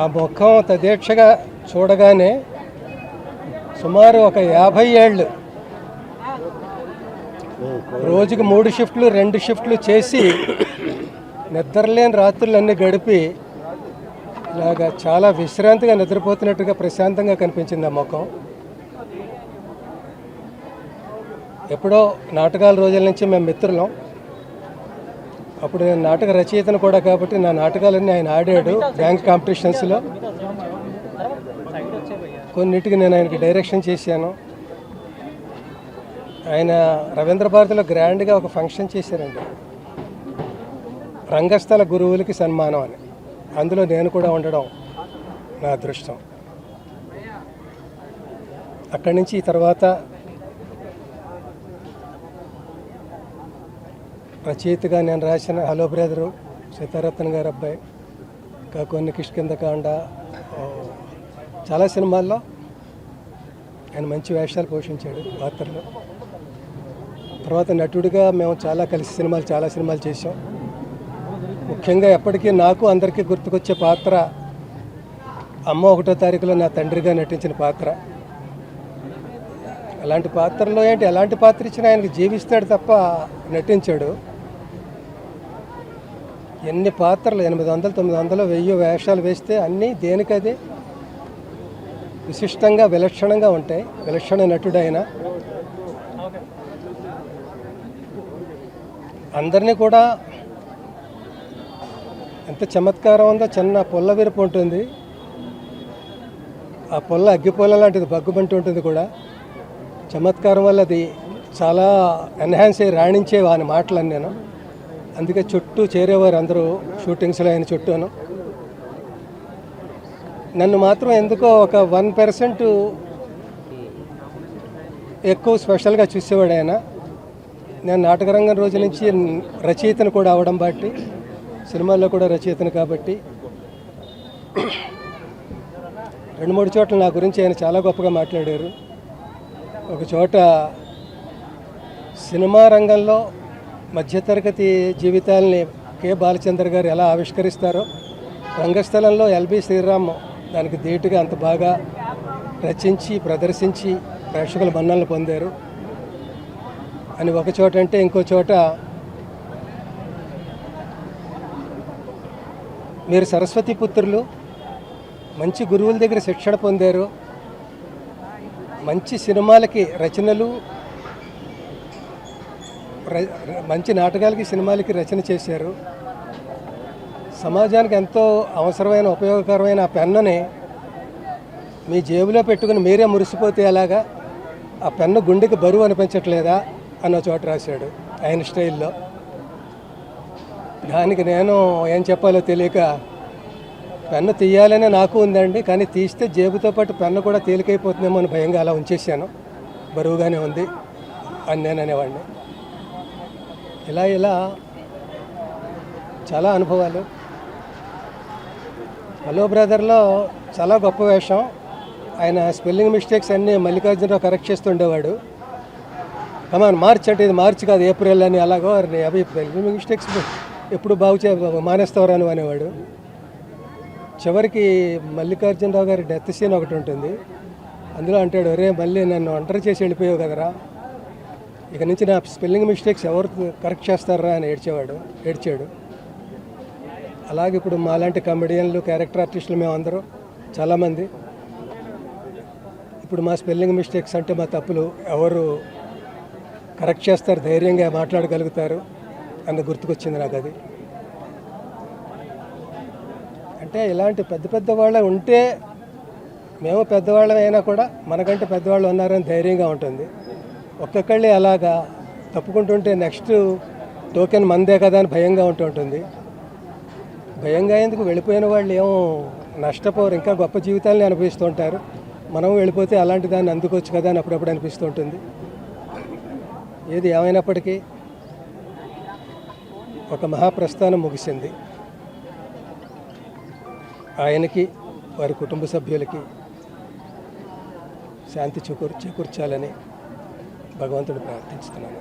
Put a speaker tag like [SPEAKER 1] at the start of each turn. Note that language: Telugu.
[SPEAKER 1] ఆ ముఖం తదీక్షగా చూడగానే సుమారు ఒక యాభై ఏళ్ళు రోజుకి మూడు షిఫ్ట్లు రెండు షిఫ్ట్లు చేసి నిద్రలేని రాత్రులన్నీ గడిపి ఇలాగా చాలా విశ్రాంతిగా నిద్రపోతున్నట్టుగా ప్రశాంతంగా కనిపించింది ఆ ముఖం. ఎప్పుడో నాటకాల రోజుల నుంచి మేము మిత్రులం. అప్పుడు నేను నాటక రచయితను కూడా కాబట్టి నా నాటకాలన్నీ ఆయన ఆడాడు బ్యాంక్ కాంపిటీషన్స్లో. కొన్నిటికి నేను ఆయనకి డైరెక్షన్ చేశాను. ఆయన రవీంద్ర భారతిలో గ్రాండ్గా ఒక ఫంక్షన్ చేశారండి. రంగస్థల గురువులకి సన్మానం అని. అందులో నేను కూడా ఉండడం నా అదృష్టం. అక్కడి నుంచి తర్వాత రచయితగా నేను రాసిన హలో బ్రదరు సీతారత్న గారు అబ్బాయి ఇంకా కొన్ని కిష్కిందకాండ చాలా సినిమాల్లో ఆయన మంచి వేషాలు పోషించాడు పాత్రలు. తర్వాత నటుడిగా మేము చాలా కలిసి సినిమాలు చాలా సినిమాలు చేసాం ముఖ్యంగా ఎప్పటికీ నాకు అందరికీ గుర్తుకొచ్చే పాత్ర అమ్మ ఒకటో తారీఖులో నా తండ్రిగా నటించిన పాత్ర. అలాంటి పాత్రలో ఏంటి ఎలాంటి పాత్ర ఇచ్చినా ఆయనకి జీవిస్తాడు తప్ప నటించాడు. ఎన్ని పాత్రలు? ఎనిమిది వందలు తొమ్మిది వందలు వెయ్యి వేషాలు వేస్తే అన్నీ దేనికదే? విశిష్టంగా విలక్షణంగా ఉంటాయి. విలక్షణ నటుడైన అందరినీ కూడా ఎంత చమత్కారం ఉందో చిన్న పొల్ల విరుపు ఉంటుంది. ఆ పొల్ల అగ్గిపొల్ల లాంటిది బగ్గుబంటి ఉంటుంది కూడా. చమత్కారం వల్ల అది చాలా ఎన్హాన్స్ అయ్యి రాణించే వాని మాటలు నేను. అందుకే చుట్టూ చేరేవారు అందరూ షూటింగ్స్లో ఆయన చుట్టూను. నన్ను మాత్రం ఎందుకో ఒక వన్ పర్సెంట్ ఎక్కువ స్పెషల్గా చూసేవాడు ఆయన. నేను నాటకరంగం రోజు నుంచి రచయితను కూడా అవడం బట్టి సినిమాల్లో కూడా రచయితను కాబట్టి. రెండు మూడు చోట్ల నా గురించి ఆయన చాలా గొప్పగా మాట్లాడారు. ఒక చోట సినిమా రంగంలో మధ్యతరగతి జీవితాల్ని కె. బాలచంద్ర గారు ఎలా ఆవిష్కరిస్తారో రంగస్థలంలో ఎల్బి శ్రీరామ్ దానికి ధీటుగా అంత బాగా రచించి ప్రదర్శించి ప్రేక్షకుల మన్నలను పొందారు. అని ఒక చోట అంటే ఇంకో చోట మీరు సరస్వతి పుత్రులు మంచి గురువుల దగ్గర శిక్షణ పొందారు. మంచి సినిమాలకి రచనలు మంచి నాటకాలకి సినిమాలకి రచన చేశారు. సమాజానికి ఎంతో అవసరమైన ఉపయోగకరమైన ఆ పెన్నుని మీ జేబులో పెట్టుకుని మీరే మురిసిపోతే ఎలాగా? ఆ పెన్ను గుండెకి బరువు అనిపించట్లేదా? అన్న చోట రాశాడు ఆయన స్టైల్లో. దానికి నేను ఏం చెప్పాలో తెలియక పెన్ను తీయాలనే నాకు ఉందండి కానీ తీస్తే జేబుతో పాటు పెన్ను కూడా తేలికైపోతుందేమో అని భయంగా అలా ఉంచేసాను బరువుగానే ఉంది. అని నేను అనేవాడిని ఇలా ఇలా చాలా అనుభవాలు. హలో బ్రదర్లో చాలా గొప్ప వేషం. ఆయన స్పెల్లింగ్ మిస్టేక్స్ అన్నీ మల్లికార్జునరావు కరెక్ట్ చేస్తుండేవాడు. కమాన్ మార్చ్ అంటే ఇది మార్చ్ కాదు ఏప్రిల్ అని అలాగో అవి స్పెల్లింగ్ మిస్టేక్స్ ఎప్పుడు బాగు చే మానేస్తావరా అనేవాడు. చివరికి మల్లికార్జునరావు గారి డెత్ సీన్ ఒకటి ఉంటుంది. అందులో అంటాడు రే మళ్ళీ నన్ను ఒంటరి చేసి వెళ్ళిపోయావు కదరా ఇక నుంచి నా స్పెల్లింగ్ మిస్టేక్స్ ఎవరు కరెక్ట్ చేస్తారా అని ఏడ్చేవాడు ఏడ్చాడు. అలాగే ఇప్పుడు మాలాంటి కమెడియన్లు క్యారెక్టర్ ఆర్టిస్టులు మేమందరూ చాలామంది. ఇప్పుడు మా స్పెల్లింగ్ మిస్టేక్స్ అంటే మా తప్పులు ఎవరు కరెక్ట్ చేస్తారు ధైర్యంగా మాట్లాడగలుగుతారు అన్న గుర్తుకొచ్చింది నాకు అది. అంటే ఇలాంటి పెద్ద పెద్ద వాళ్ళే ఉంటే మేము పెద్దవాళ్ళం అయినా కూడా మనకంటే పెద్దవాళ్ళు ఉన్నారని ధైర్యంగా ఉంటుంది. ఒక్కొక్కళ్ళే అలాగా తప్పుకుంటుంటే నెక్స్ట్ టోకెన్ మందే కదా అని భయంగా ఉంటూ ఉంటుంది. భయంగా ఎందుకు? వెళ్ళిపోయిన వాళ్ళు ఏమో నష్టపోరు ఇంకా గొప్ప జీవితాలని అనుభవిస్తూ ఉంటారు. మనం వెళ్ళిపోతే అలాంటి దాన్ని అందుకోవచ్చు కదా అని అప్పుడప్పుడు అనిపిస్తూ ఉంటుంది. ఏది ఏమైనప్పటికీ ఒక మహాప్రస్థానం ముగిసింది. ఆయనకి వారి కుటుంబ సభ్యులకి శాంతి చేకూర్ చేకూర్చాలని భగవంతుడు ప్రార్థిస్తున్నాను